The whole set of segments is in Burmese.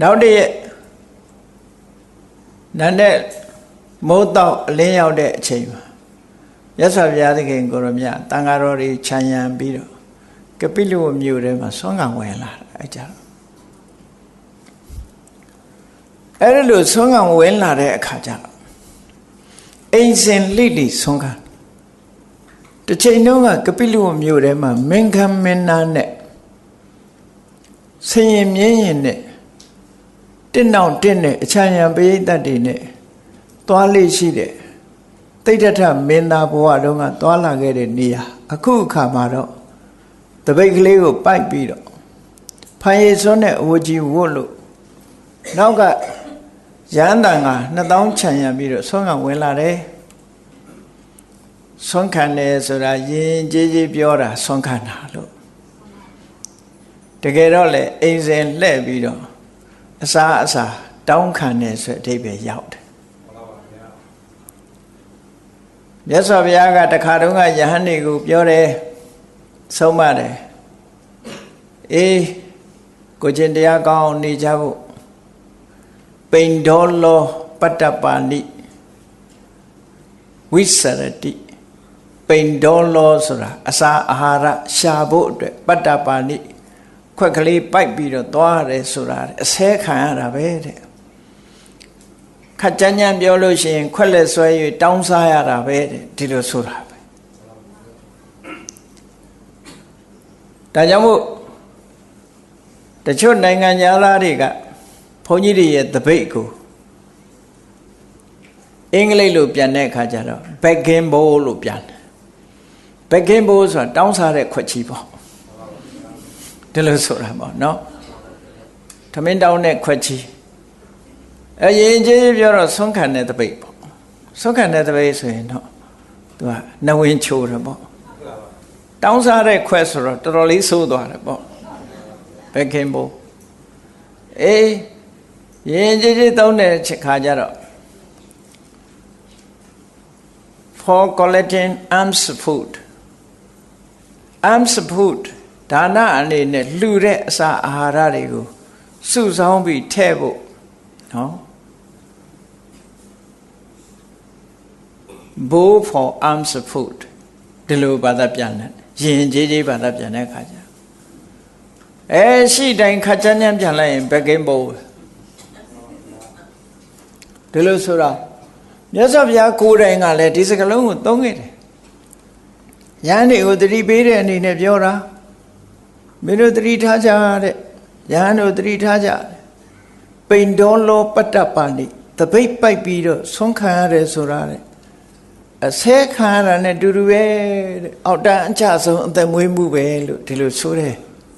နောက်တည့်နန်းတဲ့မိုးတော့အလင်းရောက်တဲ့အချိန်မှာရသော်ဘုရားသခင်ကိုရမြတန်ဃာတော်တွေခြံရံပြီးတော့ကပိလုမြို့ထဲမှာဆွမ်းကံဝင်လာအဲ့ကြအဲ့ဒီလိုဆွမ်းကံဝင်လာတဲ့အခါကျတော့အိမ်စင်လိလိဆွမ်းကံတစ်ချိန်တုန်းကကပိလုမြို့ထဲမှာမင်္ဂမင်းနာနဲ့ဆင်ရင်မြင်းရင်နဲ့ တင့်နောက်တင့်နဲ့အချမ်းရံပရိသတ်တွေနဲ့သွားလေးရှိတဲ့တိဋ္ဌထမင်းသားဘဝတုန်းကသွားလာခဲ့တဲ့နေရာအခုအခါမှာတော့တပိတ်ကလေးကိုပိုက်ပြီးတော့ဖန်ရည်စွန်းတဲ့အဝကြီးဝတ်လို့နောက်ကရန်တန်က2000ခြံရံပြီးတော့ဆွမ်းကဝင်လာတယ်ဆွမ်းခံတယ်ဆိုတာယဉ်ကျေးကျေးပြောတာဆွမ်းခံတာလို့တကယ်တော့လေအိမ်စဉ်လှဲ့ပြီးတော့ အစာအစာတောင်းခံတယ်ဆိုအဓိပ္ပာယ်ရောက်တယ်မြတ်စွာဘုရားကတခါတုန်းကယဟန်တွေကိုပြောတယ်ဆုံးမတယ်အေးကိုကျင်တရားကောင်းနေကြဖို့ပိန်ဒေါလောပတ္တပါဏိဝိစရတိပိန်ဒေါလောဆိုတာအစာအာဟာရရှာဖို့အတွက်ပတ္တပါဏိ ခွက်ကလေးပိုက်ပြီးတော့သွားရတယ်ဆိုတာအဆဲခံရတာပဲတဲ့ခက်ကြမ်းကြမ်းပြောလို့ရှိရင်ခွက်လက်ဆွဲ၍တောင်းစားရတာပဲတဲ့ဒီလိုဆိုတာပဲဒါကြောင့်မို့တချို့နိုင်ငံသားတွေကဘုန်းကြီးတွေရဲ့တပိတ်ကိုအင်္ဂလိပ်လိုပြန်တဲ့အခါကျတော့ begging bowl လို့ပြန်တယ် begging bowl ဆိုတာတောင်းစားတဲ့ခွက်ချီပေါ့ ဒီလိုဆိုတာပေါ့နော်သမင်းတောင်းတဲ့ခွက်ချီအရင်ကြီးပြောတော့ဆုံးခံတဲ့တပိတ်ပေါ့ဆုံးခံတဲ့တပိတ်ဆိုရင်တော့သူကနဝင်ချိုးတယ်ပေါ့တောင်းစားတဲ့ခွက်ဆိုတော့တော်တော်လေးဆိုးသွားတယ်ပေါ့ဘယ်ခင်ဘောအေးရင်ကြီးကြီးတောင်းတဲ့ခါကျတော့ for collecting arms food arms food ဒါနအနေနဲ့လှူတဲ့အစာအာဟာရတွေကိုစုဆောင်းပြီးထည့်ဖို့နော် bowl for arms food ဒီလိုဘာသာပြန်တယ်ရင်ကြီးကြီးဘာသာပြန်တဲ့အခါကျအဲရှိတိုင်းခါချမ်းချမ်းပြန်လိုက်ရင် backing bowl ဒီလိုဆိုတာမြတ်စွာဘုရားကိုယ်တိုင်ကလည်းဒီစကလုံးကိုသုံးခဲ့တယ်ရဟန်းတွေကိုတတိပေးတဲ့အနေနဲ့ပြောတာ မင်းတို့တတိထားကြတဲ့ရဟန်းတို့တတိထားကြပိန်တော်လောပတ္တပါဏိတပိတ်ပိုက်ပြီးတော့ဆုံးခံရတယ်ဆိုတာတဲ့အဆဲခံရတာနဲ့တူတူပဲတဲ့အောက်တန်းအချဆုံးအသက်မွေးမှုပဲလို့ဒီလိုဆိုတယ်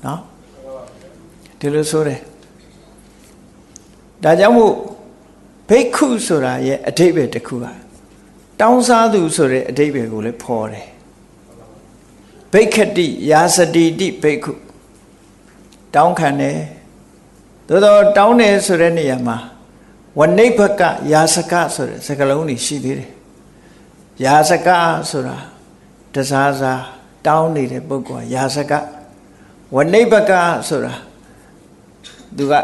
နော်ဒီလိုဆိုတယ်ဒါကြောင့်မို့ဘိက္ခုဆိုတာရဲ့အဓိပ္ပာယ်တစ်ခုပါတောင်းစားသူဆိုတဲ့အဓိပ္ပာယ်ကိုလည်းဖော်တယ်ဘိက္ခတိယာစတိတိဘိက္ခု တောင်းခံတယ်သို့တော့တောင်းတယ်ဆိုတဲ့နေရာမှာဝနိဗ္ဗကယာစကဆိုတဲ့စကားလုံးတွေရှိသေးတယ်ယာစကဆိုတာတစားစားတောင်းနေတဲ့ပုဂ္ဂိုလ်ယာစကဝနိဗ္ဗကဆိုတာသူက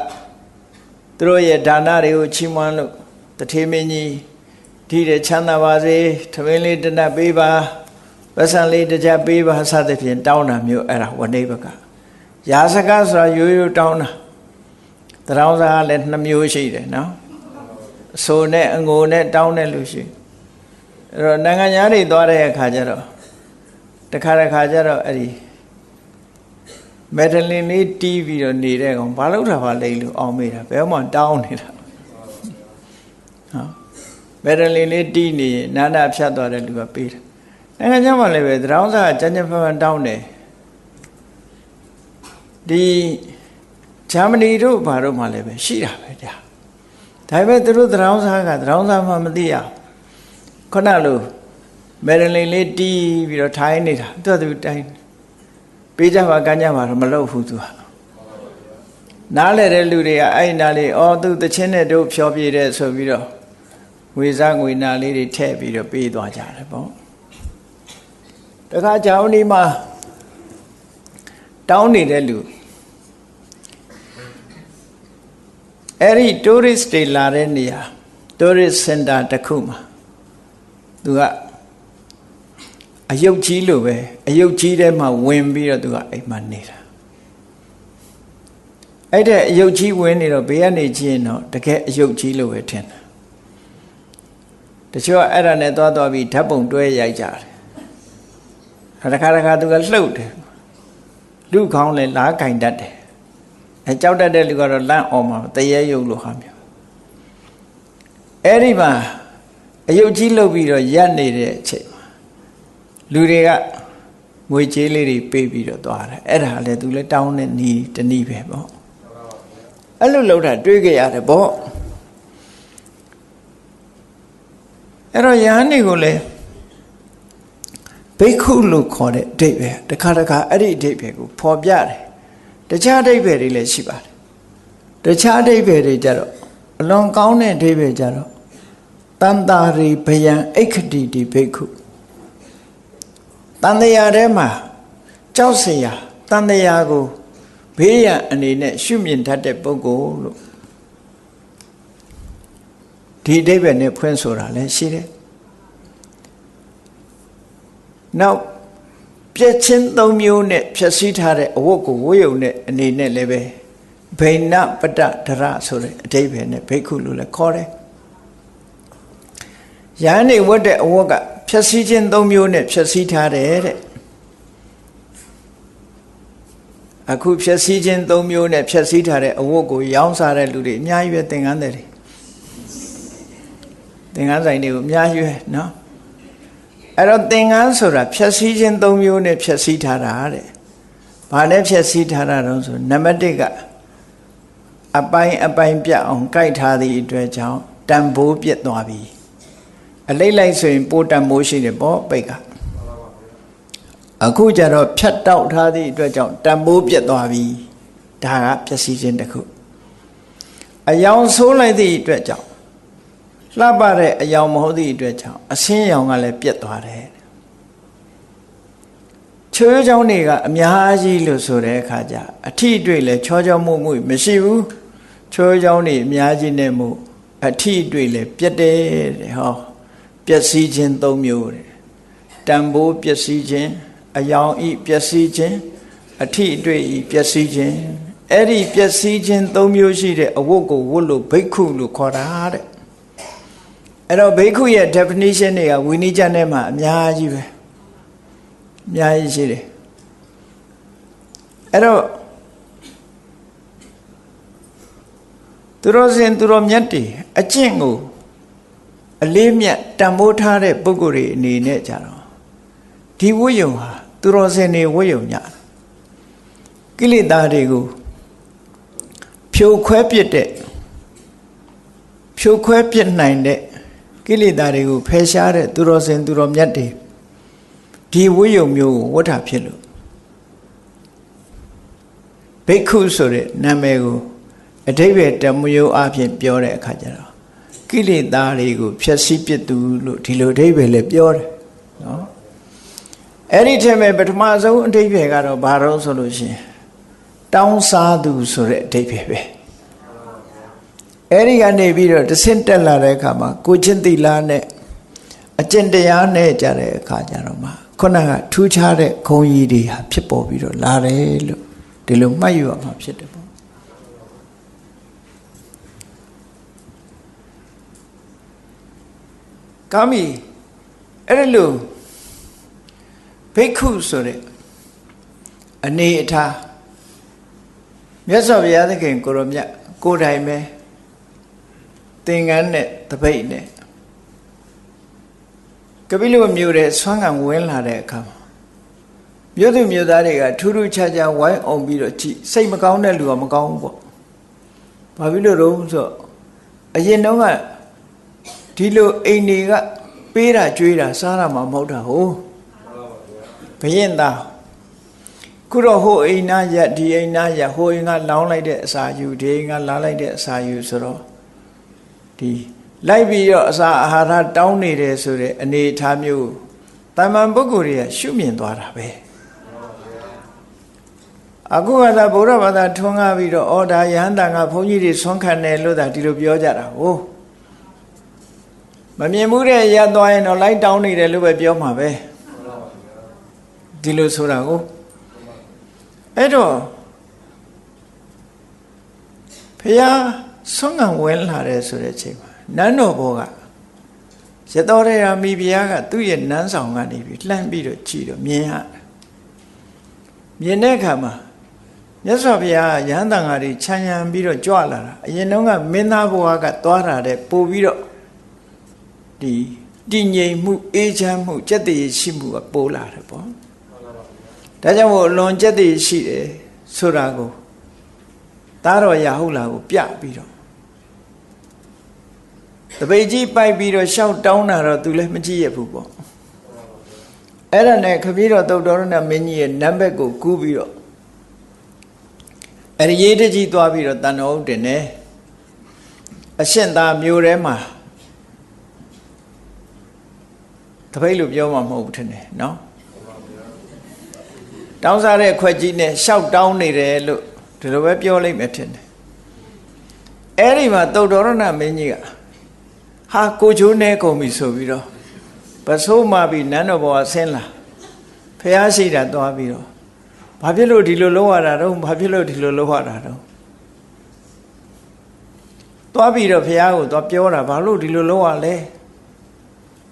သူတို့ရဲ့ဒါနတွေကိုချီးမွမ်းလို့တထေမင်းကြီးထိတဲ့ချမ်းသာပါစေထမင်းလေးတနတ်ပေးပါပတ်စံလေးတစ်ချက်ပေးပါစသဖြင့်တောင်းတာမျိုးအဲ့ဒါဝနိဗ္ဗက ယာစကဆိုတာရိုးရိုးတောင်းတာတရောင်းစားလည်းနှမျိုးရှိတယ်နော်အဆိုနဲ့အငိုနဲ့တောင်းတဲ့လူရှိအဲ့တော့နိုင်ငံသားတွေသွားတဲ့အခါကျတော့တခါတခါကျတော့အဲ့ဒီမက်ဒလင်လေးတီးပြီးတော့နေတဲ့ကောင်ဘာလို့တာပါလိမ့်လို့အောင်းမိတာဘယ်မှတောင်းနေတာဟောမက်ဒလင်လေးတီးနေနာနာဖြတ်သွားတဲ့လူကပေးတယ်နိုင်ငံခြားမှာလည်းပဲသရောင်းစားကြမ်းကြမ်းဖန်ဖန်တောင်းတယ် ဒီဂျာမနီတို့ဘာတို့မှလည်းပဲရှိတာပဲကြာဒါပေမဲ့သူတို့သရောင်းစားကသရောင်းစားမှမသိရခုနလိုမယ်ဒလင်လေးတီးပြီးတော့ထိုင်းနေတာသူကသူတိုင်းပေးကြပါကမ်းကြပါတော့မလုပ်ဘူးသူကနားလဲတဲ့လူတွေကအဲ့နားလေးအော်သူတချင်းနဲ့တို့ဖြောပြတဲ့ဆိုပြီးတော့ငွေစားငွေနာလေးတွေထည့်ပြီးတော့ပေးသွားကြတယ်ပေါ့တခါကြောင်းဒီမှာ တောင်းနေတဲ့လူအဲ့ဒီ tourist တွေလာတဲ့နေရာ tourist center တစ်ခုမှာသူကအယုတ်ကြီးလိုပဲအယုတ်ကြီးထဲမှာဝင်ပြီးတော့သူကအိမ်မှာနေတာအဲ့တဲ့အယုတ်ကြီးဝင်နေတော့ဘေးကနေကြည့်ရင်တော့တကယ်အယုတ်ကြီးလိုပဲထင်တယ်တချို့အဲ့ဒါနဲ့သွားသွားပြီးဓာတ်ပုံတွဲရိုက်ကြတယ်တခါတခါသူကလှုပ်တယ် လူခေါင်းလည်းလားကင်တတ်တယ်အဲကြောက်တတ်တဲ့လူကတော့လန့်အောင်မှာတရေရုပ်လို့ဟာမျိုးအဲ့ဒီမှာအယုတ်ကြီးလှုပ်ပြီးတော့ရက်နေတဲ့အချိန်မှာလူတွေကငွေကြေးလေးတွေပေးပြီးတော့သွားတယ်အဲ့ဒါလည်းသူလည်းတောင်းတဲ့နီးတနည်းပဲပေါ့အဲ့လိုလှုပ်တာတွေးကြရတယ်ပေါ့အဲ့တော့ယဟန်တွေကိုလည်း ဘိက္ခုလို့ခေါ်တဲ့အဓိပ္ပာယ်တခါတခါအဲ့ဒီအဓိပ္ပာယ်ကိုဖော်ပြတယ်တခြားအဓိပ္ပာယ်တွေလည်းရှိပါတယ်တခြားအဓိပ္ပာယ်တွေကြတော့အလွန်ကောင်းတဲ့အဓိပ္ပာယ်ကြတော့တန်တာရိဗယံအိခတိတိဘိက္ခုတန်တရာထဲမှာကြောက်စရာတန်တရာကိုဘေးရန်အနေနဲ့ရှုမြင်တတ်တဲ့ပုဂ္ဂိုလ်လို့ဒီအဓိပ္ပာယ်နဲ့ဖွင့်ဆိုတာလည်းရှိတယ် နောက်ပြည့်ချင်းသုံးမျိုးနဲ့ဖြည့်ဆည်းထားတဲ့အဝတ်ကိုဝတ်ယုံတဲ့အနေနဲ့လည်းပဲဘိဏပတ္တဒရဆိုတဲ့အဓိပ္ပာယ်နဲ့ဘိက္ခုလို့လည်းခေါ်တယ်။ယန္နေဝတ်တဲ့အဝတ်ကဖြည့်ဆည်းခြင်းသုံးမျိုးနဲ့ဖြည့်ဆည်းထားတယ်တဲ့။အခုဖြည့်ဆည်းခြင်းသုံးမျိုးနဲ့ဖြည့်ဆည်းထားတဲ့အဝတ်ကိုရောင်းစားတဲ့လူတွေအများကြီးပဲသင်္ကန်းတယ်သင်္ကန်းဆိုင်တွေကိုအများကြီးပဲနော်။ အဲ့တော့သင်္ကန်းဆိုတာဖြည့်ဆည်းခြင်း၃မျိုးနဲ့ဖြည့်ဆည်းထားတာတဲ့။ဘာနဲ့ဖြည့်ဆည်းထားတာတော့ဆိုနံပါတ်1ကအပိုင်းအပိုင်းပြတ်အောင်ကြိုက်ထားသည့်အတွက်ကြောင့်တန်ဖိုးပြတ်သွားပြီ။အလိမ့်လိုက်ဆိုရင်ပိုးတန်ဖိုးရှိတယ်ပေါ့ပိတ်က။အခုကျတော့ဖြတ်တောက်ထားသည့်အတွက်ကြောင့်တန်ဖိုးပြတ်သွားပြီ။ဒါကဖြည့်ဆည်းခြင်းတစ်ခု။အယောင်ဆိုးလိုက်သည့်အတွက်ကြောင့် လှပတဲ့အယောင်မဟုတ်သည့်အတွက်ကြောင့်အဆင်းရောင်ကလည်းပြက်သွားတယ်ချွေးချောင်းတွေကအများကြီးလို့ဆိုတဲ့အခါကျအထီးတွေ့လဲချောချောမှုမှုမရှိဘူးချွေးချောင်းတွေအများကြီးနဲ့မှုအထီးတွေ့လဲပြက်တယ်တဲ့ဟောပျက်စီးခြင်း၃မျိုးတဲ့တံပိုးပျက်စီးခြင်းအယောင်ဤပျက်စီးခြင်းအထီးတွေ့ဤပျက်စီးခြင်းအဲ့ဒီပျက်စီးခြင်း၃မျိုးရှိတဲ့အဝတ်ကိုဝတ်လို့ဘိက္ခုလို့ခေါ်တာတဲ့ အဲ့တော့ဘိက္ခုရဲ့ definition တွေကဝိနည်းကျမ်းထဲမှာအများကြီးပဲအများကြီးရှိတယ်အဲ့တော့သူတော်စင်သူတော်မြတ်တွေအကျင့်ကိုအလေးမြတ်တန်ဖိုးထားတဲ့ပုဂ္ဂိုလ်တွေအနေနဲ့ကြတော့ဒီဝိယုံဟာသူတော်စင်တွေဝိယုံညကိလေသာတွေကိုဖြိုခွဲပြစ်တဲ့ဖြိုခွဲပြစ်နိုင်တဲ့ ကိလေသာတွေကိုဖယ်ရှားတဲ့သူတော်စင်သူတော်မြတ်တွေဒီဝိယုံမျိုးကိုဝတ်တာဖြစ်လို့ဘိက္ခုဆိုတဲ့နာမည်ကိုအတိဘယ်တမျိုးအဖြစ်ပြောတဲ့အခါကျတော့ကိလေသာတွေကိုဖျက်ဆီးပစ်သူလို့ဒီလိုအတိဘယ်လည်းပြောတယ်နော်အဲ့ဒီထဲမှာပထမဆုံးအတိဘယ်ကတော့ဘာတော့ဆိုလို့ရှိရင်တောင်းစားသူဆိုတဲ့အတိဘယ်ပဲ အဲ့ဒီကနေပြီးတော့တဆင့်တက်လာတဲ့အခါမှာကိုချင်းတိလာနဲ့အကျင့်တရားနဲ့ကြတဲ့အခါကျတော့မှခုနကထူးခြားတဲ့ခုံကြီးတွေဟာဖြစ်ပေါ်ပြီးတော့လာတယ်လို့ဒီလိုမှတ်ယူရမှာဖြစ်တယ်ပေါ့ကာမီအဲ့ဒါလို့ဘိက္ခုဆိုတဲ့အနေအထားမြတ်စွာဘုရားသခင်ကိုရောမြတ်ကိုယ်တိုင်ပဲ သင်္ကန်းနဲ့တပိတ်နဲ့ကပိလဝမြို့တဲ့ဆွမ်းကံဝင်လာတဲ့အခါမှာမြို့သူမြို့သားတွေကထူးထူးခြားခြားဝိုင်းအောင်ပြီးတော့ကြည်စိတ်မကောင်းတဲ့လူကမကောင်းဘူးပေါ့။ဘာဖြစ်လို့တော့ဆိုအရင်တော့ကဒီလိုအိမ်တွေကပေးတာကြွေးတာစားတာမှမဟုတ်တာဟုတ်ဘရင်သားခုတော့ဟိုအိမ်နာရဒီအိမ်နာရဟိုအိမ်ကလောင်းလိုက်တဲ့အစာယူဒီအိမ်ကလာလိုက်တဲ့အစာယူဆိုတော့ ဒီလိုက်ပြီးတော့အစာအာဟာရတောင်းနေတယ်ဆိုတဲ့အနေအထားမျိုးတမန်ပုဂ္ဂိုလ်တွေကရှုမြင်သွားတာပဲအခုကသာဗုဒ္ဓဘာသာထွန်းကားပြီးတော့အော်ဒါယဟန်တန်ကဘုန်းကြီးတွေဆွမ်းခံတယ်လို့သာဒီလိုပြောကြတာဟုတ်မမြင်မှုတဲ့ရသွားရင်တော့လိုက်တောင်းနေတယ်လို့ပဲပြောမှာပဲဒီလိုဆိုတာကိုအဲ့တော့ဖះ ဆွမ်းခံဝင်လာတယ်ဆိုတဲ့အချိန်မှာနန်းတော်ဘောကရတော်ရမိဖះကသူ့ရဲ့နန်းဆောင်ကနေပြီးလှမ်းပြီးတော့ကြည့်တော့မြင်ရမြင်တဲ့အခါမှာမြတ်စွာဘုရားရဟန်းတန်ဃာတွေခြံရံပြီးတော့ကြွလာတာအရင်တုန်းကမင်းသားဘဝကသွားတာတဲ့ပို့ပြီးတော့ဒီတည်ငြိမ်မှုအေးချမ်းမှုစက်တည်ရှိမှုကပိုးလာတယ်ပေါ့ဒါကြောင့်မို့အလွန်စက်တည်ရှိတယ်ဆိုတာကို သားတော်ရဟုတ်လားကိုပြပြီးတော့တပိတ်ကြီးပိုက်ပြီးတော့ရှောက်တောင်းတာတော့သူလည်းမကြည့်ရဘူးပေါ့အဲ့ဒါနဲ့ခပီးတော်တုတ်တော်ရဏမင်းကြီးရဲ့နံပါတ်ကိုကူးပြီးတော့အဲ့ဒီရေးတကြီးသွားပြီးတော့တန်တော်ဦးတင်တယ်အရှင်သာမျိုးထဲမှာတပိတ်လို့ပြောမှမဟုတ်ဘူးထင်တယ်နော်တောင်းစားတဲ့ခွက်ကြီးနဲ့ရှောက်တောင်းနေတယ်လို့ ဒီလိုပဲပြောလိုက်မယ်ထင်တယ်အဲ့ဒီမှာတုတ်တော်ရဏမင်းကြီးကဟာကိုချိုးနေကုန်ပြီဆိုပြီးတော့ပစိုးမပြီးနန်းတော်ဘောဆင်းလာဖះရှိတာသွားပြီးတော့ဘာဖြစ်လို့ဒီလိုလုပ်ရတာတော့ဘာဖြစ်လို့ဒီလိုလုပ်ရတာတော့သွားပြီးတော့ဖះကိုသွားပြောတာဘာလို့ဒီလိုလုပ်ရလဲ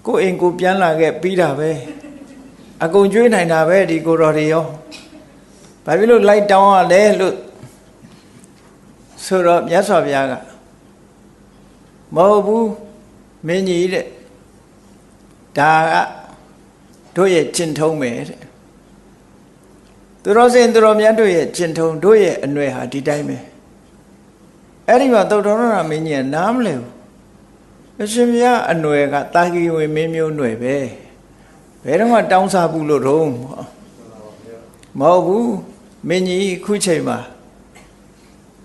ကိုအိမ်ကိုပြန်လာခဲ့ပြီးတာပဲအကုန်ကျွေးနိုင်တာပဲဒီကိုတော်တွေရောဘာဖြစ်လို့လိုက်တောင်းရလဲလို့ ဆိုတော့မြတ်စွာဘုရားကမဟုတ်ဘူးမင်းကြီးတဲ့ဒါကတို့ရဲ့ကျင့်ထုံးပဲတဲ့သူတော်စင်သူတော်မြတ်တို့ရဲ့ကျင့်ထုံးတို့ရဲ့အနွယ်ဟာဒီတိုင်းပဲအဲ့ဒီမှာသုတ်တော်ရမင်းကြီးကနားမလဲဘူးအရှင်ဘုရားအနွယ်ကတာဂီဝင်မင်းမျိုးနွယ်ပဲဘယ်တော့မှတောင်းစားဘူးလို့တော့မဟုတ်ဘူးမင်းကြီးခုချိန်မှာ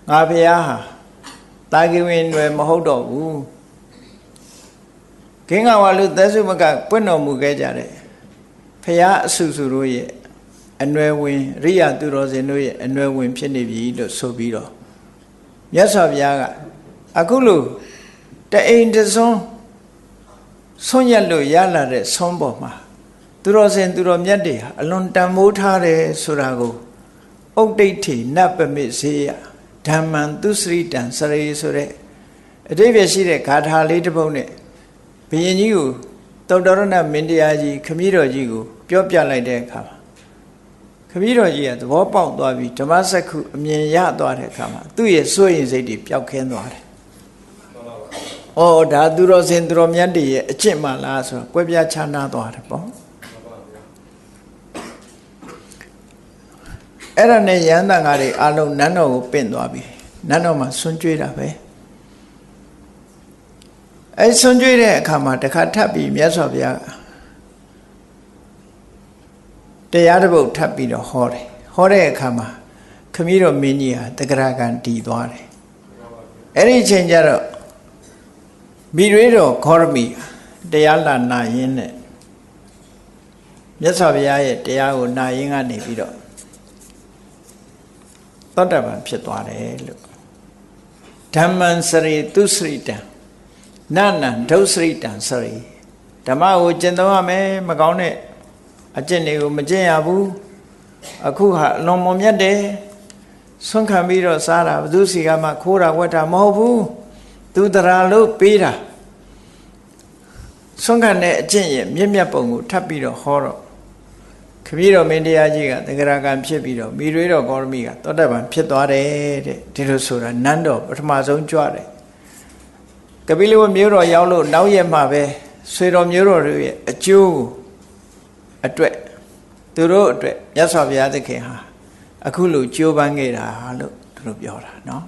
ငါဘုရားဟာတာဂီဝင်နွယ်မဟုတ်တော့ဘူးခင်းကဝါလူသက်စုမကပွင့်တော်မူခဲ့ကြတယ်ဖရာအစုစုတို့ရဲ့အနွယ်ဝင်ရိယသူတော်စင်တို့ရဲ့အနွယ်ဝင်ဖြစ်နေပြီလို့ဆိုပြီးတော့မြတ်စွာဘုရားကအခုလို့တအိမ်တစွန်းဆွံ့ရက်လို့ရလာတဲ့ဆွန်းပေါ်မှာသူတော်စင်သူတော်မြတ်တွေဟာအလွန်တန်မိုးထားတယ်ဆိုတာကိုဥဒိဋ္ဌိနတ်ပမိစေယ ဓမ္မံသူစရိတံစရေဆိုတဲ့အတိပ္ပယ်ရှိတဲ့ဂါထာလေးတစ်ပုဒ်နဲ့ဘုရင်ကြီးကိုတောတရဏမင်းတရားကြီးခမည်းတော်ကြီးကိုပြောပြလိုက်တဲ့အခါမှာခမည်းတော်ကြီးကသဘောပေါက်သွားပြီးဓမ္မစက္ခုအမြင်ရသွားတဲ့အခါမှာသူ့ရဲ့စိုးရင်စိတ်တွေပျောက်ခင်းသွားတယ်။အော်ဒါသူတော်စင်သူတော်မြတ်တွေရဲ့အကျင့်မှလားဆိုတော့ကွဲပြားခြားနားသွားတယ်ပေါ့။ အဲ့ဒါနဲ့ရဟန်းတန်ဃာတွေအလုံးနန်းတော်ကိုပင့်သွားပြီ။နန်းတော်မှာဆွန့်ကြွေးတာပဲ။အဲဆွန်ကြွေးတဲ့အခါမှာတခါထပ်ပြီးမြတ်စွာဘုရားတရားတစ်ပုဒ်ထပ်ပြီးတော့ဟောတယ်ဟောတဲ့အခါမှာခမည်းတော်မင်းကြီးဟာတဂရကံတည်သွားတယ်အဲ့ဒီအချိန်ကျတော့မိရွေးတော်ခောရမီတရားလာနာရင်းနဲ့မြတ်စွာဘုရားရဲ့တရားကိုနာရင်းကနေပြီးတော့ သောတပန်ဖြစ်သွားတယ်လို့ဓမ္မံစရိသူစရိတံနနံဒုစရိတံစရိဓမ္မကိုကျင့်သုံးရမယ်မကောင်းတဲ့အကျင့်တွေကိုမကျင့်ရဘူးအခုဟာအလွန်မွန်မြတ်တယ်ဆွန့်ခံပြီးတော့စားတာဘသူစီကမှခိုးတာဝက်တာမဟုတ်ဘူးသူတရာလို့ပေးတာဆွန့်ခံတဲ့အကျင့်ရဲ့မြင့်မြတ်ပုံကိုထပ်ပြီးတော့ဟောတော့ ခမည်းတော်မင်းတရားကြီးကတဂရကံဖြစ်ပြီးတော့မိရွေးတော်ကောရမီကသောတပန်ဖြစ်သွားတယ်တဲ့ဒီလိုဆိုတာနန်းတော်ပထမဆုံးကြွတယ်ကပိလဝမျိုးတော်ရောက်လို့နောက်ရက်မှပဲဆွေတော်မျိုးတော်တို့ရဲ့အကျိုးအတွက်သူတို့အတွက်မြတ်စွာဘုရားသခင်ဟာအခုလိုကြိုးပမ်းခဲ့တာလို့သူတို့ပြောတာเนาะ